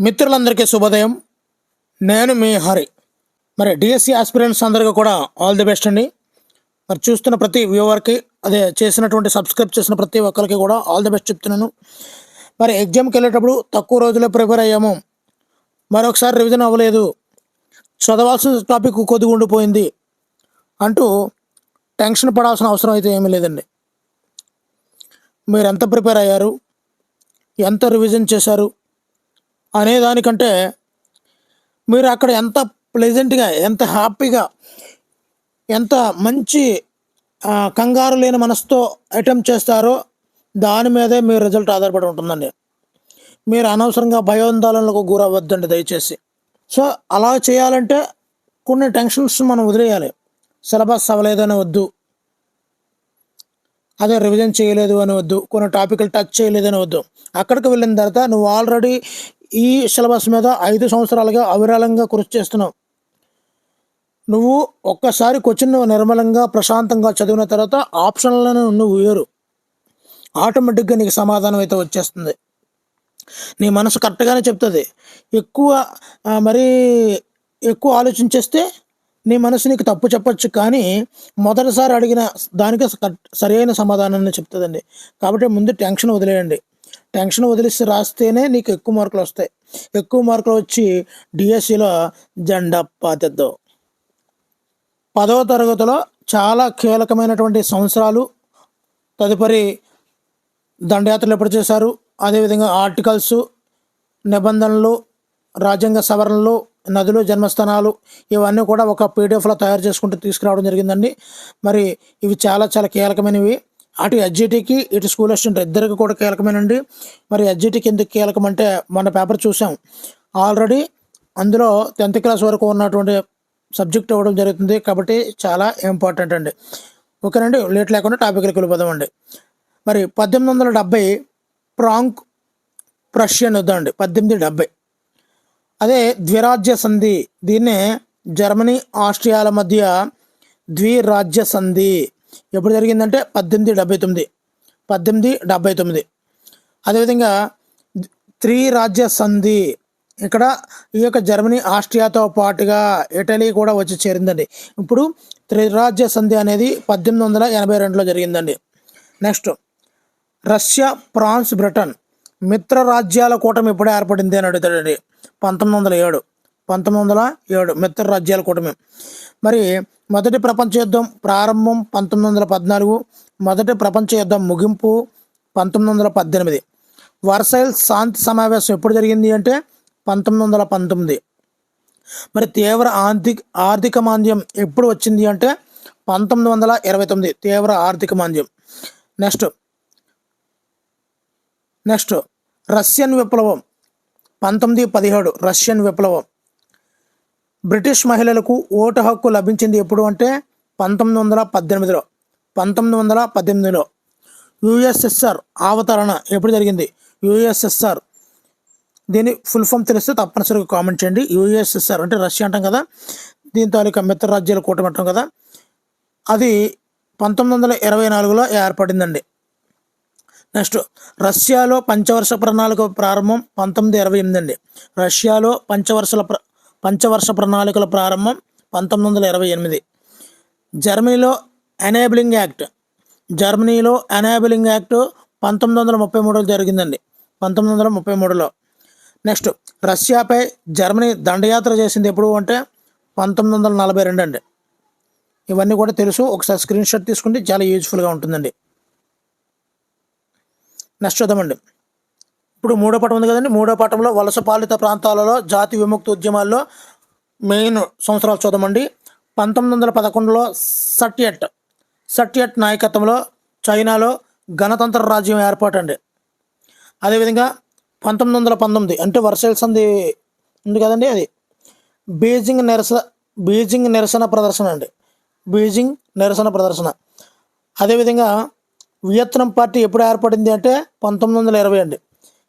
మిత్రులందరికీ శుభోదయం. నేను మీ హరి. మరి డిఎస్సి ఆస్పిరెంట్స్ అందరికీ కూడా ఆల్ ది బెస్ట్ అండి. మరి చూస్తున్న ప్రతి వ్యూవర్కి అదే చేసినటువంటి సబ్స్క్రైబ్ చేసిన ప్రతి ఒక్కరికి కూడా ఆల్ ది బెస్ట్ చెప్తున్నాను. మరి ఎగ్జామ్కి వెళ్ళేటప్పుడు తక్కువ రోజుల్లో ప్రిపేర్ అయ్యాము. మరొకసారి రివిజన్ అవ్వలేదు. చదవాల్సిన టాపిక్ కొద్దిగా ఉండిపోయింది అంటూ టెన్షన్ పడాల్సిన అవసరం అయితే ఏమీ లేదండి. మీరు ఎంత ప్రిపేర్ అయ్యారు? ఎంత రివిజన్ చేశారు? అనే దానికంటే మీరు అక్కడ ఎంత ప్లెజెంట్గా ఎంత హ్యాపీగా ఎంత మంచి కంగారు లేని మనసుతో అటెంప్ట్ చేస్తారో దాని మీదే మీ రిజల్ట్ ఆధారపడి ఉంటుందండి. మీరు అనవసరంగా భయోందోళనలకు గురవ్వద్దండి దయచేసి. సో అలా చేయాలంటే కొన్ని టెన్షన్స్ మనం వదిలేయాలి. సిలబస్ అవ్వలేదని వద్దు. అదే రివిజన్ చేయలేదు అని వద్దు. కొన్ని టాపిక్లు టచ్ చేయలేదని వద్దు. అక్కడికి వెళ్ళిన తర్వాత నువ్వు ఆల్రెడీ ఈ సిలబస్ మీద ఐదు సంవత్సరాలుగా అవిరాళంగా కృషి చేస్తున్నావు. నువ్వు ఒక్కసారి క్వశ్చన్ నిర్మలంగా ప్రశాంతంగా చదివిన తర్వాత ఆప్షన్లను నువ్వు వేరు. ఆటోమేటిక్గా నీకు సమాధానం అయితే వచ్చేస్తుంది. నీ మనసు కరెక్ట్గానే చెప్తుంది. ఎక్కువ మరీ ఎక్కువ ఆలోచించేస్తే నీ మనసు నీకు తప్పు చెప్పచ్చు కానీ మొదటిసారి అడిగిన దానికి సరైన సమాధానాన్ని చెప్తుందండి. కాబట్టి ముందు టెన్షన్ వదిలేయండి. టెన్షన్ వదిలేసి రాస్తేనే నీకు ఎక్కువ మార్కులు వస్తాయి. ఎక్కువ మార్కులు వచ్చి డిఎస్సిలో జెండా పాతెద్దావు పదవ తరగతిలో చాలా కీలకమైనటువంటి సంవత్సరాలు తదుపరి దండయాత్రలు ఎప్పుడు చేశారు? అదేవిధంగా ఆర్టికల్స్ నిబంధనలు రాజ్యాంగ సవరణలు నదులు జన్మస్థానాలు ఇవన్నీ కూడా ఒక పీడిఎఫ్లో తయారు చేసుకుంటూ తీసుకురావడం జరిగిందండి. మరి ఇవి చాలా చాలా కీలకమైనవి. అటు ఎస్జిటికి ఇటు స్కూల్ అసిస్టెంట్ ఇద్దరికి కూడా కీలకమేనండి. మరి ఎస్జిటికి ఎందుకు కీలకం అంటే మన పేపర్ చూసాం. ఆల్రెడీ అందులో టెన్త్ క్లాస్ వరకు ఉన్నటువంటి సబ్జెక్ట్ ఇవ్వడం జరుగుతుంది. కాబట్టి చాలా ఇంపార్టెంట్ అండి. ఓకేనండి? లేట్ లేకుండా టాపిక్కి వెళ్ళిపోదామండి. మరి పద్దెనిమిది వందల డెబ్బై ప్రాంక్ ప్రష్యన్ యుద్ధం అండి పద్దెనిమిది డెబ్బై. అదే ద్విరాజ్య సంధి. దీన్నే జర్మనీ ఆస్ట్రియాల మధ్య ద్విరాజ్య సంధి ఎప్పుడు జరిగిందంటే పద్దెనిమిది డెబ్బై తొమ్మిది. పద్దెనిమిది డెబ్బై తొమ్మిది. అదేవిధంగా త్రిరాజ్య సంధి. ఇక్కడ ఈ యొక్క జర్మనీ ఆస్ట్రియాతో పాటుగా ఇటలీ కూడా వచ్చి చేరిందండి. ఇప్పుడు త్రిరాజ్య సంధి అనేది పద్దెనిమిది వందల ఎనభై రెండులో జరిగిందండి. నెక్స్ట్ రష్యా ఫ్రాన్స్ బ్రిటన్ మిత్ర రాజ్యాల కూటమి ఇప్పుడే ఏర్పడింది అని అడుగుతాడండి. పంతొమ్మిది వందల ఏడు. పంతొమ్మిది వందల ఏడు మిత్ర రాజ్యాల కూటమి. మరి మొదటి ప్రపంచ యుద్ధం ప్రారంభం పంతొమ్మిది వందల పద్నాలుగు మొదటి ప్రపంచ యుద్ధం ముగింపు పంతొమ్మిది వందల పద్దెనిమిది. వర్సైల్ శాంతి సమావేశం ఎప్పుడు జరిగింది అంటే పంతొమ్మిది వందల పంతొమ్మిది. మరి తీవ్ర ఆర్థిక ఆర్థిక మాంద్యం ఎప్పుడు వచ్చింది అంటే పంతొమ్మిది వందల ఇరవై తొమ్మిది. తీవ్ర ఆర్థిక మాంద్యం. నెక్స్ట్ నెక్స్ట్ రష్యన్ విప్లవం పంతొమ్మిది పదిహేడు రష్యన్ విప్లవం. బ్రిటిష్ మహిళలకు ఓటు హక్కు లభించింది ఎప్పుడు అంటే పంతొమ్మిది వందల పద్దెనిమిదిలో. పంతొమ్మిది వందల పద్దెనిమిదిలో. యుఎస్ఎస్ఆర్ అవతరణ ఎప్పుడు జరిగింది? యుఎస్ఎస్ఆర్. దీని ఫుల్ ఫామ్ తెలిస్తే తప్పనిసరిగా కామెంట్ చేయండి. యుఎస్ఎస్ఆర్ అంటే రష్యా అంటాం కదా? దీని తాలూకా మిత్ర రాజ్యాల కూటమి అంటాం కదా? అది పంతొమ్మిది వందల ఇరవై నాలుగులో ఏర్పడిందండి. నెక్స్ట్ రష్యాలో పంచవర్ష ప్రణాళిక ప్రారంభం పంతొమ్మిది ఇరవై ఎనిమిది అండి. రష్యాలో పంచవర్షల ప్ర పంచవర్ష ప్రణాళికల ప్రారంభం పంతొమ్మిది వందల ఇరవై ఎనిమిది. జర్మనీలో ఎనేబిలింగ్ యాక్ట్. జర్మనీలో ఎనేబిలింగ్ యాక్ట్ పంతొమ్మిది వందల ముప్పై మూడులో జరిగిందండి. పంతొమ్మిది వందల ముప్పై మూడులో. నెక్స్ట్ రష్యాపై జర్మనీ దండయాత్ర చేసింది ఎప్పుడు అంటే పంతొమ్మిది వందల నలభై రెండు అండి ఇవన్నీ కూడా తెలుసు. ఒకసారి స్క్రీన్ షాట్ తీసుకుంటే చాలా యూజ్ఫుల్గా ఉంటుందండి. నెక్స్ట్ చూద్దామండి. ఇప్పుడు మూడో పటం ఉంది కదండి. మూడో పటంలో వలస పాలిత ప్రాంతాలలో జాతి విముక్తి ఉద్యమాల్లో మెయిన్ సంవత్సరాలు చూద్దామండి. పంతొమ్మిది వందల పదకొండులో సట్యట్ సట్యట్ నాయకత్వంలో చైనాలో గణతంత్ర రాజ్యం ఏర్పాటు అండి అదేవిధంగా పంతొమ్మిది వందల పంతొమ్మిది అంటే వర్షాల అంది ఉంది కదండి అది. బీజింగ్ నిరసన బీజింగ్ నిరసన ప్రదర్శన అండి. బీజింగ్ నిరసన ప్రదర్శన. అదేవిధంగా వియత్నం పార్టీ ఎప్పుడు ఏర్పడింది అంటే పంతొమ్మిది వందల ఇరవై అండి.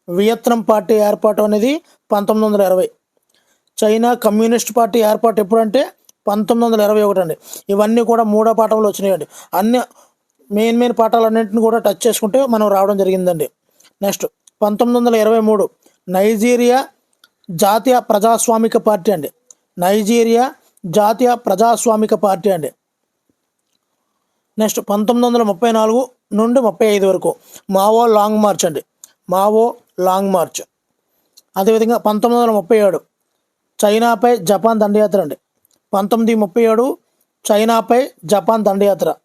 వియత్నం పార్టీ ఏర్పాటు అనేది పంతొమ్మిది వందల ఇరవై. చైనా కమ్యూనిస్ట్ పార్టీ ఏర్పాటు ఎప్పుడంటే పంతొమ్మిది వందల ఇరవై ఒకటి అండి. ఇవన్నీ కూడా మూడో పాఠంలో వచ్చినాయండి. అన్ని మెయిన్ మెయిన్ పాఠాలన్నింటిని కూడా టచ్ చేసుకుంటే మనం రావడం జరిగిందండి. నెక్స్ట్ పంతొమ్మిది వందల ఇరవై మూడు నైజీరియా జాతీయ ప్రజాస్వామిక పార్టీ అండి. నైజీరియా జాతీయ ప్రజాస్వామిక పార్టీ అండి. నెక్స్ట్ పంతొమ్మిది వందల ముప్పై నాలుగు నుండి ముప్పై ఐదు వరకు మావో లాంగ్ మార్చ్ అండి. Mao long march. అదేవిధంగా పంతొమ్మిది వందల ముప్పై ఏడు చైనాపై జపాన్ దండయాత్ర అండి. పంతొమ్మిది ముప్పై ఏడు చైనాపై జపాన్ దండయాత్ర.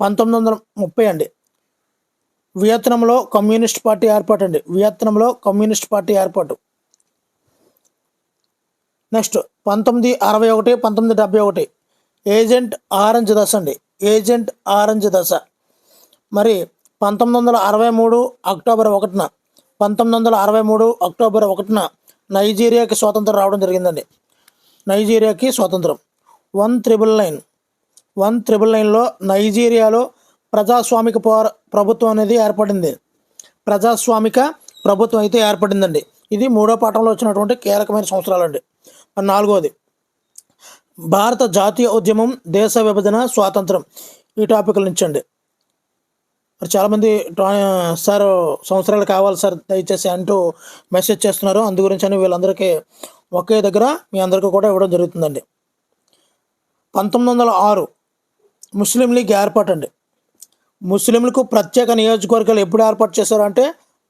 పంతొమ్మిది వందల ముప్పై అండి. వియత్నంలో కమ్యూనిస్ట్ పార్టీ ఏర్పాటు అండి. వియత్నంలో కమ్యూనిస్ట్ పార్టీ ఏర్పాటు. నెక్స్ట్ పంతొమ్మిది అరవై ఒకటి పంతొమ్మిది డెబ్బై ఒకటి. ఏజెంట్ ఆరెంజ్ దశ అండి. ఏజెంట్ ఆరెంజ్ దశ. మరి పంతొమ్మిది వందల అరవై మూడు అక్టోబర్ ఒకటిన పంతొమ్మిది వందల అరవై మూడు అక్టోబర్ ఒకటిన నైజీరియాకి స్వాతంత్రం రావడం జరిగిందండి. నైజీరియాకి స్వాతంత్రం. One triple nine. One triple నైన్లో నైజీరియాలో ప్రజాస్వామిక ప్రభుత్వం అనేది ఏర్పడింది. ప్రజాస్వామిక ప్రభుత్వం అయితే ఏర్పడిందండి. ఇది మూడో పాఠంలో వచ్చినటువంటి కీలకమైన సంవత్సరాలండి. నాలుగోది. భారత జాతీయ ఉద్యమం దేశ విభజన స్వాతంత్రం. ఈ టాపిక్ నుంచండి మరి చాలామంది సార్ సంవత్సరాలు కావాలి సార్ దయచేసి అంటూ మెసేజ్ చేస్తున్నారు. అందు గురించి అని వీళ్ళందరికీ ఒకే దగ్గర మీ అందరికీ కూడా ఇవ్వడం జరుగుతుందండి. పంతొమ్మిది వందల ఆరు ముస్లిం లీగ్ ఏర్పాటు అండి ముస్లింలకు ప్రత్యేక నియోజకవర్గాలు ఎప్పుడు ఏర్పాటు చేశారంటే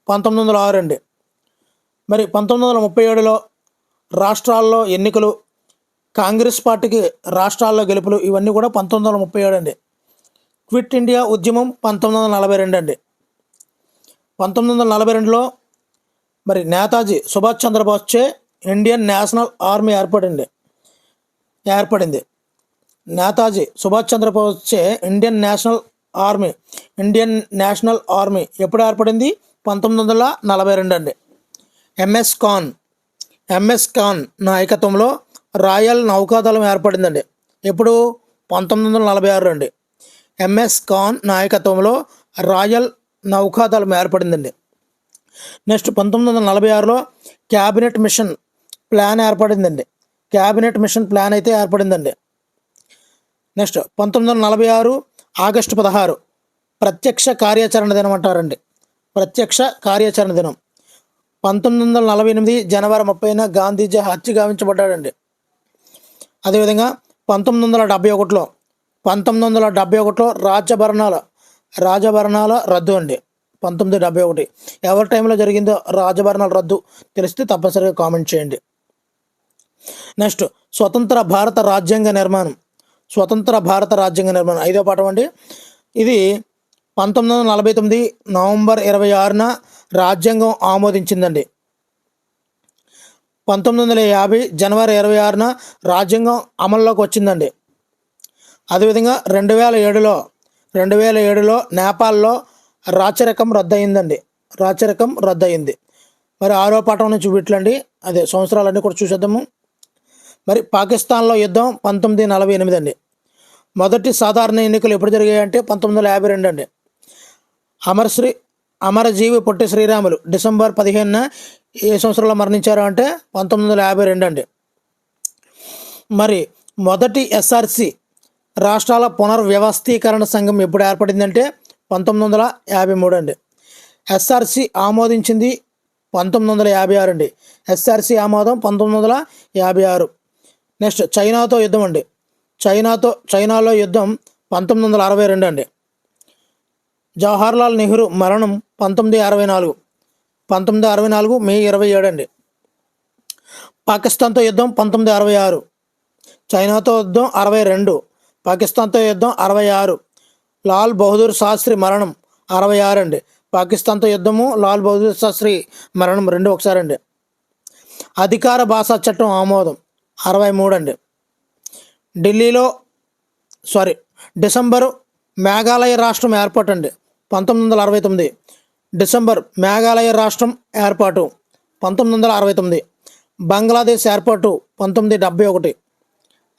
పంతొమ్మిది వందల ఆరు అండి. మరి పంతొమ్మిది వందల ముప్పై ఏడులో రాష్ట్రాల్లో ఎన్నికలు కాంగ్రెస్ పార్టీకి రాష్ట్రాల్లో గెలుపులు ఇవన్నీ కూడా పంతొమ్మిది వందల ముప్పై ఏడు అండి. క్విట్ ఇండియా ఉద్యమం పంతొమ్మిది వందల నలభై రెండు అండి. పంతొమ్మిది వందల నలభై రెండులో మరి నేతాజీ సుభాష్ చంద్రబోస్చే ఇండియన్ నేషనల్ ఆర్మీ ఏర్పడింది. ఏర్పడింది. Netaji Subhash చంద్రబోస్చే Indian national army Indian national army ఎప్పుడు ఏర్పడింది? పంతొమ్మిది వందల నలభై రెండు అండి. ఎంఎస్ ఖాన్ ఎంఎస్ ఖాన్ నాయకత్వంలో రాయల్ నౌకాదళం ఏర్పడిందండి. ఎప్పుడు? పంతొమ్మిది వందల నలభై ఆరు అండి. ఎంఎస్ ఖాన్ నాయకత్వంలో రాయల్ నౌకాదళం ఏర్పడిందండి. నెక్స్ట్ పంతొమ్మిది వందల నలభై ఆరులో క్యాబినెట్ మిషన్ ప్లాన్ ఏర్పడిందండి. క్యాబినెట్ మిషన్ ప్లాన్ అయితే ఏర్పడిందండి. నెక్స్ట్ పంతొమ్మిది వందల నలభై ఆరు ఆగస్టు పదహారు ప్రత్యక్ష కార్యాచరణ దినం అంటారండి. ప్రత్యక్ష కార్యాచరణ దినం. పంతొమ్మిది వందల నలభై ఎనిమిది జనవరి ముప్పైన గాంధీజీ హత్య గావించబడ్డాడండి. అదేవిధంగా పంతొమ్మిది వందల డెబ్బై ఒకటిలో పంతొమ్మిది వందల డెబ్బై ఒకటిలో రాజభరణాల రాజభరణాల రద్దు అండి. పంతొమ్మిది డెబ్బై ఒకటి. ఎవరి టైంలో జరిగిందో రాజభరణాల రద్దు తెలిస్తే తప్పనిసరిగా కామెంట్ చేయండి. నెక్స్ట్ స్వతంత్ర భారత రాజ్యాంగ నిర్మాణం. స్వతంత్ర భారత రాజ్యాంగ నిర్మాణం. ఐదో పాఠం అండి. ఇది పంతొమ్మిది వందల నలభై తొమ్మిది నవంబర్ ఇరవై ఆరున రాజ్యాంగం ఆమోదించిందండి. పంతొమ్మిది వందల యాభై జనవరి ఇరవై ఆరున రాజ్యాంగం అమల్లోకి వచ్చిందండి. అదేవిధంగా రెండు వేల ఏడులో రెండు వేల ఏడులో నేపాల్లో రాచరికం రద్దయిందండి. రాచరికం రద్దయింది. మరి ఆరో పాఠం నుంచి వీటిలండి. అదే సంవత్సరాలన్నీ కూడా చూసేద్దాము. మరి పాకిస్తాన్లో యుద్ధం పంతొమ్మిది నలభై ఎనిమిది అండి. మొదటి సాధారణ ఎన్నికలు ఎప్పుడు జరిగాయంటే పంతొమ్మిది వందల యాభై రెండు అండి. అమరశ్రీ అమరజీవి పొట్టి శ్రీరాములు డిసెంబర్ పదిహేనున ఏ సంవత్సరంలో మరణించారు అంటే పంతొమ్మిది వందల యాభై రెండు అండి. మరి మొదటి ఎస్ఆర్సి రాష్ట్రాల పునర్వ్యవస్థీకరణ సంఘం ఎప్పుడు ఏర్పడిందంటే పంతొమ్మిది వందల యాభై మూడు అండి. ఎస్ఆర్సి ఆమోదించింది పంతొమ్మిది వందల యాభై ఆరు అండి. ఎస్ఆర్సి ఆమోదం పంతొమ్మిది వందల యాభై ఆరు. నెక్స్ట్ చైనాతో యుద్ధం అండి. చైనాతో చైనాలో యుద్ధం పంతొమ్మిది వందల అరవై రెండు అండి. జవహర్లాల్ నెహ్రూ మరణం పంతొమ్మిది అరవై నాలుగు. పంతొమ్మిది అరవై నాలుగు మే ఇరవై ఏడు అండి. పాకిస్తాన్తో యుద్ధం పంతొమ్మిది అరవై ఆరు. చైనాతో యుద్ధం అరవై రెండు. పాకిస్తాన్తో యుద్ధం అరవై ఆరు. లాల్ బహదూర్ శాస్త్రి మరణం అరవై ఆరు అండి పాకిస్తాన్తో యుద్ధము లాల్ బహదూర్ శాస్త్రి మరణం రెండు ఒకసారి అండి అధికార భాషా చట్టం ఆమోదం అరవై మూడు అండి ఢిల్లీలో సారీ డిసెంబరు మేఘాలయ రాష్ట్రం ఏర్పాటు అండి పంతొమ్మిది వందల అరవై తొమ్మిది. డిసెంబర్ మేఘాలయ రాష్ట్రం ఏర్పాటు పంతొమ్మిది వందల అరవై తొమ్మిది. బంగ్లాదేశ్ ఏర్పాటు పంతొమ్మిది డెబ్బై ఒకటి.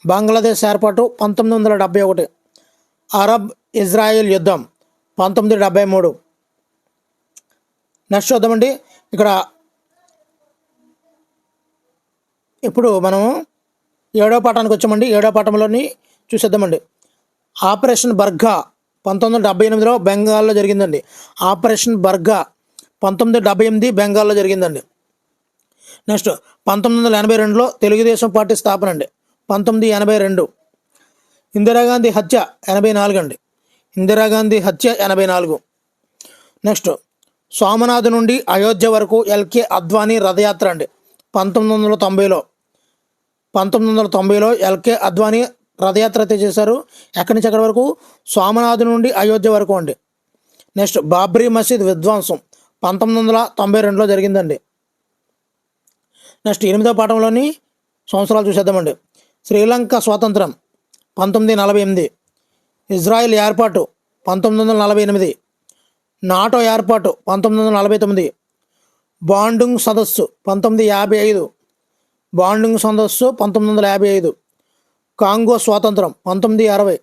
బంగ్లాదేశ్ ఏర్పాటు పంతొమ్మిది వందల డెబ్బై ఒకటి. అరబ్ ఇజ్రాయెల్ యుద్ధం పంతొమ్మిది డెబ్బై మూడు. నెక్స్ట్ చూద్దామండి. ఇక్కడ ఇప్పుడు మనము ఏడో పాఠానికి వచ్చామండి. ఏడో పాఠంలోని చూసేద్దామండి. ఆపరేషన్ బర్గా పంతొమ్మిది వందల డెబ్బై ఎనిమిదిలో బెంగాల్లో జరిగిందండి. ఆపరేషన్ బర్గా పంతొమ్మిది డెబ్బై ఎనిమిది బెంగాల్లో జరిగిందండి. నెక్స్ట్ పంతొమ్మిది వందల ఎనభై రెండులో తెలుగుదేశం పార్టీ స్థాపన అండి. పంతొమ్మిది ఎనభై రెండు. ఇందిరాగాంధీ హత్య ఎనభై నాలుగు అండి. ఇందిరాగాంధీ హత్య ఎనభై నాలుగు. నెక్స్ట్ సోమనాథ్ నుండి అయోధ్య వరకు ఎల్కే అద్వానీ రథయాత్ర అండి. పంతొమ్మిది వందల తొంభైలో. పంతొమ్మిది వందల తొంభైలో ఎల్కే అద్వానీ రథయాత్ర అయితే చేశారు. ఎక్కడి నుంచి ఎక్కడి వరకు? సోమనాథ్ నుండి అయోధ్య వరకు అండి. నెక్స్ట్ బాబ్రీ మసీద్ విధ్వంసం పంతొమ్మిది వందల తొంభై రెండులో జరిగిందండి. నెక్స్ట్ ఎనిమిదో పాఠంలోని సంవత్సరాలు చూసేద్దామండి. శ్రీలంక స్వాతంత్రం పంతొమ్మిది నలభై ఎనిమిది ఇజ్రాయెల్ ఏర్పాటు పంతొమ్మిది వందల నలభై ఎనిమిది నాటో ఏర్పాటు పంతొమ్మిది వందల నలభై తొమ్మిది బాండుంగ్ సదస్సు పంతొమ్మిది యాభై ఐదు బాండుంగ్ సదస్సు పంతొమ్మిది వందల యాభై ఐదు కాంగో స్వాతంత్రం పంతొమ్మిది అరవై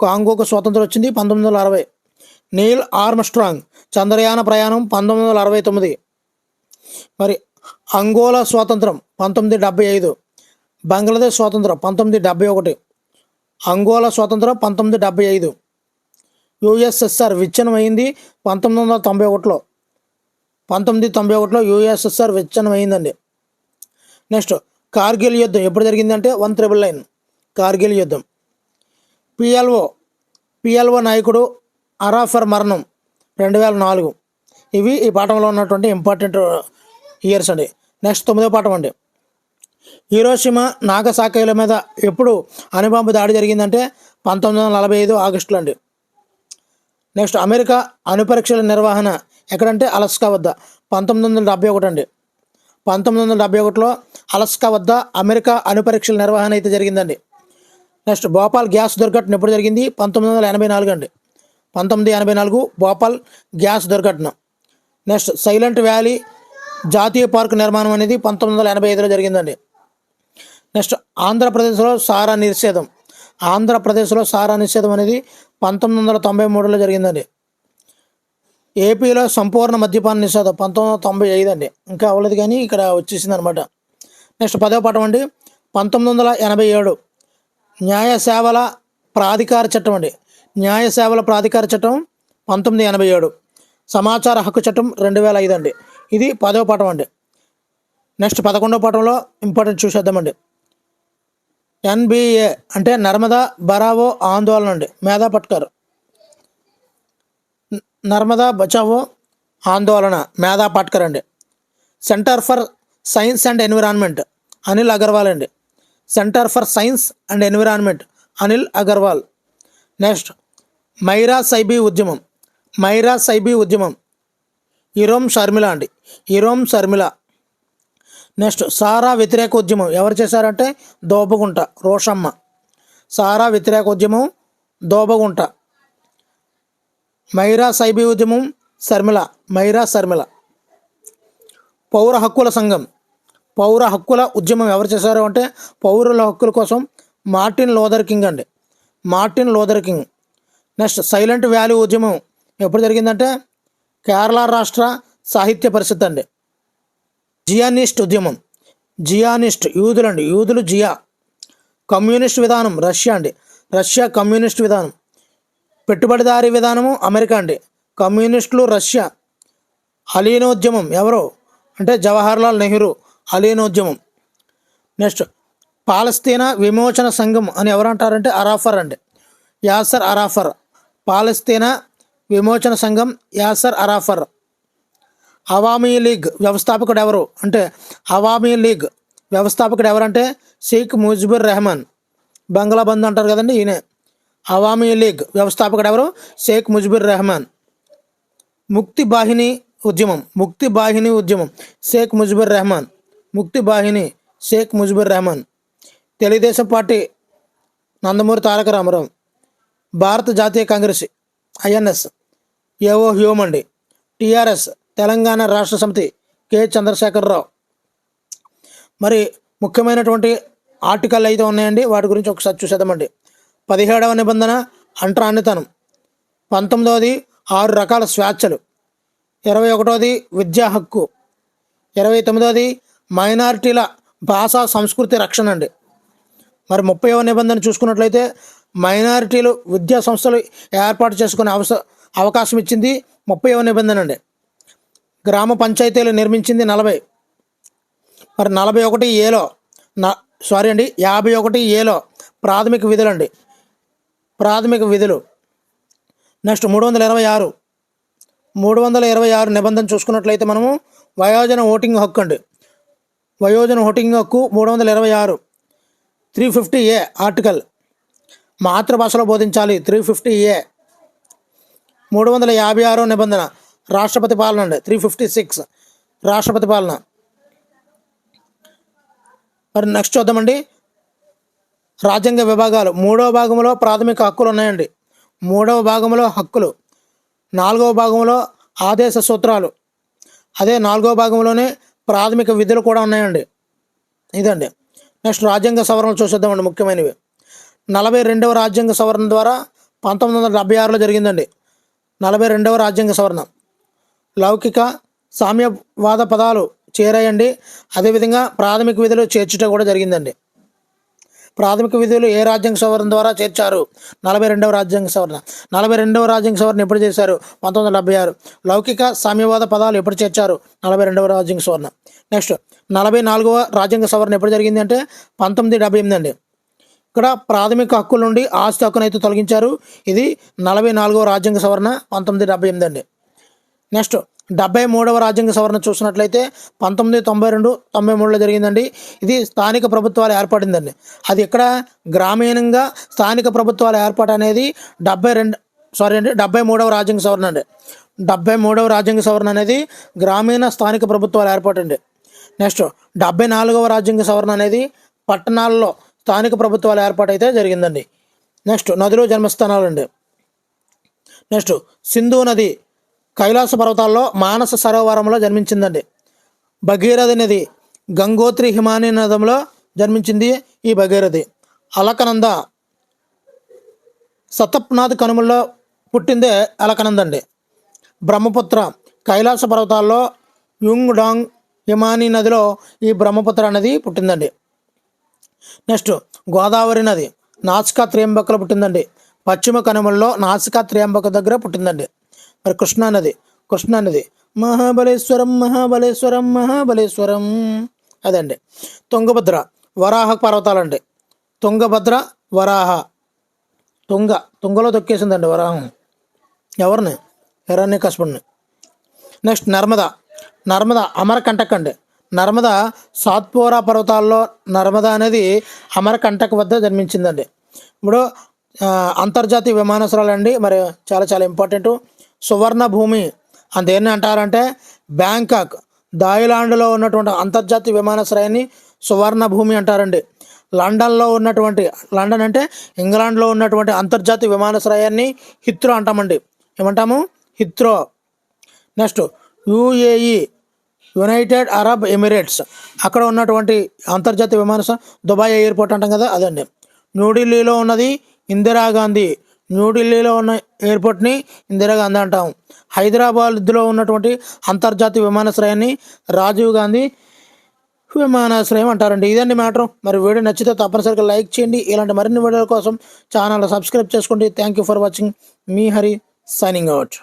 కాంగోకు స్వాతంత్రం వచ్చింది పంతొమ్మిది వందల అరవై నీల్ ఆర్మ్స్ట్రాంగ్ చంద్రయాన ప్రయాణం పంతొమ్మిది వందల అరవై తొమ్మిది. మరి అంగోలా స్వాతంత్రం పంతొమ్మిది డెబ్బై ఐదు బంగ్లాదేశ్ స్వాతంత్రం పంతొమ్మిది డెబ్బై ఒకటి అంగోలా స్వాతంత్రం పంతొమ్మిది డెబ్బై ఐదు. యుఎస్ఎస్ఆర్ విచ్ఛిన్నం పంతొమ్మిది వందల తొంభై ఒకటిలో. పంతొమ్మిది తొంభై ఒకటిలో యుఎస్ఎస్ఆర్ విచ్ఛిన్నం అయిందండి నెక్స్ట్ కార్గిల్ యుద్ధం ఎప్పుడు జరిగిందంటే వన్ త్రిబుల్ నైన్ కార్గిల్ యుద్ధం. పిఎల్ఓ పిఎల్ఓ నాయకుడు అరాఫర్ మరణం రెండు వేల నాలుగు. ఇవి ఈ పాఠంలో ఉన్నటువంటి ఇంపార్టెంట్ ఇయర్స్ అండి. నెక్స్ట్ తొమ్మిదో పాఠం అండి. హీరోషిమ నాగసాకైల మీద ఎప్పుడు అణుబాంబు దాడి జరిగిందంటే పంతొమ్మిది వందల నలభై ఐదు ఆగస్టులో అండి. నెక్స్ట్ అమెరికా అణుపరీక్షల నిర్వహణ ఎక్కడంటే అలస్కా వద్ద పంతొమ్మిది వందల డెబ్బై ఒకటి అండి. పంతొమ్మిది వందల డెబ్బై ఒకటిలో అలస్కా వద్ద అమెరికా అణుపరీక్షల నిర్వహణ అయితే జరిగిందండి. నెక్స్ట్ భోపాల్ గ్యాస్ దుర్ఘటన ఎప్పుడు జరిగింది? పంతొమ్మిది వందల ఎనభై నాలుగు అండి. పంతొమ్మిది ఎనభై నాలుగు భోపాల్ గ్యాస్ దుర్ఘటన. నెక్స్ట్ సైలెంట్ వ్యాలీ జాతీయ పార్క్ నిర్మాణం అనేది పంతొమ్మిది వందల ఎనభై ఐదులో జరిగిందండి. నెక్స్ట్ ఆంధ్రప్రదేశ్లో సారా నిషేధం. ఆంధ్రప్రదేశ్లో సారా నిషేధం అనేది పంతొమ్మిది వందల తొంభై మూడులో జరిగిందండి. ఏపీలో సంపూర్ణ మద్యపాన నిషేధం పంతొమ్మిది వందల తొంభై ఐదు అండి. ఇంకా అవ్వలేదు కానీ ఇక్కడ వచ్చేసింది అనమాట నెక్స్ట్ పదవ పాఠం అండి. పంతొమ్మిది వందల ఎనభై ఏడు న్యాయ సేవల ప్రాధికార చట్టం అండి. న్యాయ సేవల ప్రాధికార చట్టం పంతొమ్మిది ఎనభై ఏడు. సమాచార హక్కు చట్టం రెండు వేల ఐదు అండి. ఇది పదవ పాఠం అండి. నెక్స్ట్ పదకొండవ పాఠంలో ఇంపార్టెంట్ చూసేద్దామండి. ఎన్బిఏ అంటే నర్మదా బరావో ఆందోళన అండి మేధా పట్కర్. నర్మదా బచావో ఆందోళన మేధా పట్కర్ అండి. Centre for science and environment Anil Agarwal అండి. Centre for science and environment Anil Agarwal. Next Meira Paibi ఉద్యమం. మైరా సైబీ ఉద్యమం. ఇరోమ్ షర్మిల అండి. ఇరోమ్ షర్మిల నెక్స్ట్ సారా వ్యతిరేక ఉద్యమం ఎవరు చేశారంటే దోబగుంట రోషమ్మ. సారా వ్యతిరేక ఉద్యమం దోబగుంట. మైరా సైబీ ఉద్యమం శర్మిల. మైరా శర్మిల. పౌర హక్కుల సంఘం. పౌర హక్కుల ఉద్యమం ఎవరు చేశారు అంటే పౌరుల హక్కుల కోసం మార్టిన్ లోదర్ కింగ్ అండి. Martin Luther King. Next Silent Valley ఉద్యమం ఎప్పుడు జరిగిందంటే కేరళ రాష్ట్ర సాహిత్య పరిషత్ అండి. జియానిస్ట్ ఉద్యమం. జియానిస్ట్ యూదులు అండి యూదులు జియా. కమ్యూనిస్ట్ విధానం రష్యా అండి. రష్యా కమ్యూనిస్ట్ విధానం. పెట్టుబడిదారీ విధానము అమెరికా అండి. కమ్యూనిస్టులు రష్యా. అలీనోద్యమం ఎవరు? అంటే జవహర్లాల్ నెహ్రూ అలీనోద్యమం నెక్స్ట్ పాలస్తీనా విమోచన సంఘం అని ఎవరు అంటారంటే అరాఫర్ అండి. యాసర్ అరాఫర్. పాలస్తీనా విమోచన సంఘం యాసర్ అరాఫర్. అవామీ లీగ్ వ్యవస్థాపకుడు ఎవరు? అంటే అవామీ లీగ్ వ్యవస్థాపకుడు ఎవరంటే షేక్ ముజిబుర్ రెహమాన్. బంగ్లాబంద్ అంటారు కదండి ఈయనే. అవామీ లీగ్ వ్యవస్థాపకుడు ఎవరు? షేక్ ముజిబుర్ రెహమాన్. ముక్తి బాహిని ఉద్యమం. ముక్తి బాహిని ఉద్యమం. షేక్ ముజిబుర్ రెహమాన్. ముక్తి బాహిని షేక్ ముజిబుర్ రెహమాన్. తెలుగుదేశం పార్టీ నందమూరి తారక రామారావు. భారత జాతీయ Congress INS A O Hume అండి టిఆర్ఎస్ తెలంగాణ రాష్ట్ర సమితి కె. చంద్రశేఖరరావు. మరి ముఖ్యమైనటువంటి ఆర్టికల్ అయితే ఉన్నాయండి. వాటి గురించి ఒకసారి చూసేద్దామండి. పదిహేడవ నిబంధన అంటరానితనం పంతొమ్మిదవది ఆరు రకాల స్వేచ్ఛలు. ఇరవై ఒకటోది విద్యా హక్కు. ఇరవై తొమ్మిదవది మైనారిటీల భాషా సంస్కృతి రక్షణ అండి. మరి ముప్పైవ నిబంధన చూసుకున్నట్లయితే మైనారిటీలు విద్యా సంస్థలు ఏర్పాటు చేసుకునే అవస అవకాశం ఇచ్చింది ముప్పైవ నిబంధన అండి. గ్రామ పంచాయతీలు నిర్మించింది నలభై. మరి నలభై ఒకటి ఏలో నా సారీ అండి యాభై ఒకటి ఏలో ప్రాథమిక విధులు అండి ప్రాథమిక విధులు. నెక్స్ట్ మూడు వందల ఇరవై ఆరు. మూడు వందల ఇరవై ఆరు నిబంధన చూసుకున్నట్లయితే మనము వయోజన ఓటింగ్ హక్కు అండి. వయోజన ఓటింగ్ హక్కు మూడు వందల ఇరవై ఆరు. Three fifty A article. మాతృభాషలో బోధించాలి త్రీ ఫిఫ్టీ ఏ. మూడు వందల యాభై ఆరో నిబంధన. రాష్ట్రపతి పాలన అండి. త్రీ ఫిఫ్టీ సిక్స్ రాష్ట్రపతి పాలన. మరి నెక్స్ట్ చూద్దామండి. రాజ్యాంగ విభాగాలు. మూడవ భాగంలో ప్రాథమిక హక్కులు ఉన్నాయండి. మూడవ భాగంలో హక్కులు. నాలుగవ భాగంలో ఆదేశ సూత్రాలు. అదే నాలుగవ భాగంలోనే ప్రాథమిక విధులు కూడా ఉన్నాయండి. ఇదండి. నెక్స్ట్ రాజ్యాంగ సవరణలు చూసేద్దామండి ముఖ్యమైనవి. నలభై రెండవ రాజ్యాంగ సవరణ ద్వారా పంతొమ్మిది వందల డెబ్బై ఆరులో జరిగిందండి. నలభై రెండవ రాజ్యాంగ సవరణ. లౌకిక సామ్యవాద పదాలు చేరాయండి. అదేవిధంగా ప్రాథమిక విధులు చేర్చుట కూడా జరిగిందండి. ప్రాథమిక విధులు ఏ రాజ్యాంగ సవరణ ద్వారా చేర్చారు? నలభై రెండవ రాజ్యాంగ సవరణ. నలభై రెండవ రాజ్యాంగ సవరణ ఎప్పుడు చేశారు? పంతొమ్మిది వందల డెబ్బై ఆరు. లౌకిక సామ్యవాద పదాలు ఎప్పుడు చేర్చారు? నలభై రెండవ రాజ్యాంగ సవరణ. నెక్స్ట్ నలభై నాలుగవ రాజ్యాంగ సవరణ ఎప్పుడు జరిగింది అంటే పంతొమ్మిది డెబ్బై ఎనిమిది అండి. ఇక్కడ ప్రాథమిక హక్కుల నుండి ఆస్తి హక్కునైతే తొలగించారు. ఇది నలభై నాలుగవ రాజ్యాంగ సవరణ పంతొమ్మిది డెబ్బై ఎనిమిది అండి. నెక్స్ట్ డెబ్బై మూడవ రాజ్యాంగ సవరణ చూసినట్లయితే పంతొమ్మిది తొంభై రెండు తొంభై మూడులో జరిగిందండి. ఇది స్థానిక ప్రభుత్వాలు ఏర్పడిందండి. అది ఇక్కడ గ్రామీణంగా స్థానిక ప్రభుత్వాల ఏర్పాటు అనేది డెబ్బై రెండు సారీ అండి డెబ్బై మూడవ రాజ్యాంగ సవరణ అండి. డెబ్బై మూడవ రాజ్యాంగ సవరణ అనేది గ్రామీణ స్థానిక ప్రభుత్వాల ఏర్పాటు అండి. నెక్స్ట్ డెబ్బై నాలుగవ రాజ్యాంగ సవరణ అనేది పట్టణాల్లో స్థానిక ప్రభుత్వాల ఏర్పాటు అయితే జరిగిందండి. నెక్స్ట్ నదులు జన్మస్థానాలు అండి. నెక్స్ట్ సింధు నది కైలాస పర్వతాల్లో మానస సరోవరంలో జన్మించిందండి. భగీరథ నది గంగోత్రి హిమాని నదంలో జన్మించింది ఈ భగీరథి. అలకనంద సతప్నాథ్ కనుమల్లో పుట్టిందే అలకనంద అండి బ్రహ్మపుత్ర కైలాస పర్వతాల్లో యుంగ్ డాంగ్ హిమాని నదిలో ఈ బ్రహ్మపుత్ర నది పుట్టిందండి. నెక్స్ట్ గోదావరి నది నాసికా త్రియంబకలో పుట్టిందండి. పశ్చిమ కనుమల్లో నాసికా త్రియంబక దగ్గర పుట్టిందండి. మరి కృష్ణా నది కృష్ణా నది. మహాబలేశ్వరం మహాబలేశ్వరం మహాబలేశ్వరం. అదండి. తుంగభద్ర వరాహ పర్వతాలండి. తుంగభద్ర వరాహ. తుంగ తుంగలో తొక్కేసిందండి వరాహం. ఎవరిని? హిరణ్య కశ్పుడిని నెక్స్ట్ నర్మద. నర్మద అమరకంటక్ అండి నర్మద సాత్పోరా పర్వతాల్లో నర్మద అనేది అమరకంటక్ వద్ద జన్మించిందండి. ఇప్పుడు అంతర్జాతీయ విమానాశ్రయాలు అండి మరి చాలా చాలా ఇంపార్టెంట్. సువర్ణ భూమి అని దేన్ని అంటారంటే బ్యాంకాక్ థాయిలాండ్లో ఉన్నటువంటి అంతర్జాతీయ విమానాశ్రయాన్ని సువర్ణ భూమి అంటారండి. లండన్లో ఉన్నటువంటి లండన్ అంటే ఇంగ్లాండ్లో ఉన్నటువంటి అంతర్జాతీయ విమానాశ్రయాన్ని హిత్రో అంటామండి. ఏమంటాము? Heathrow. Next UAE united Arab emirates. అక్కడ ఉన్నటువంటి అంతర్జాతీయ విమానాశ్రయం దుబాయ్ ఎయిర్పోర్ట్ అంటాం కదా అదండి. న్యూఢిల్లీలో ఉన్నది ఇందిరాగాంధీ. న్యూఢిల్లీలో ఉన్న ఎయిర్పోర్ట్ని ఇందిరాగాంధీ అంటాం. హైదరాబాద్లో ఉన్నటువంటి అంతర్జాతీయ విమానాశ్రయాన్ని రాజీవ్ గాంధీ విమానాశ్రయం అంటారండి. ఇదండి మ్యాటర్. మరి వీడియో నచ్చితే తప్పనిసరిగా లైక్ చేయండి. ఇలాంటి మరిన్ని వీడియోల కోసం ఛానల్ సబ్స్క్రైబ్ చేసుకోండి. థ్యాంక్ యూ ఫర్ వాచింగ్ మీ హరి సైనింగ్ అవుట్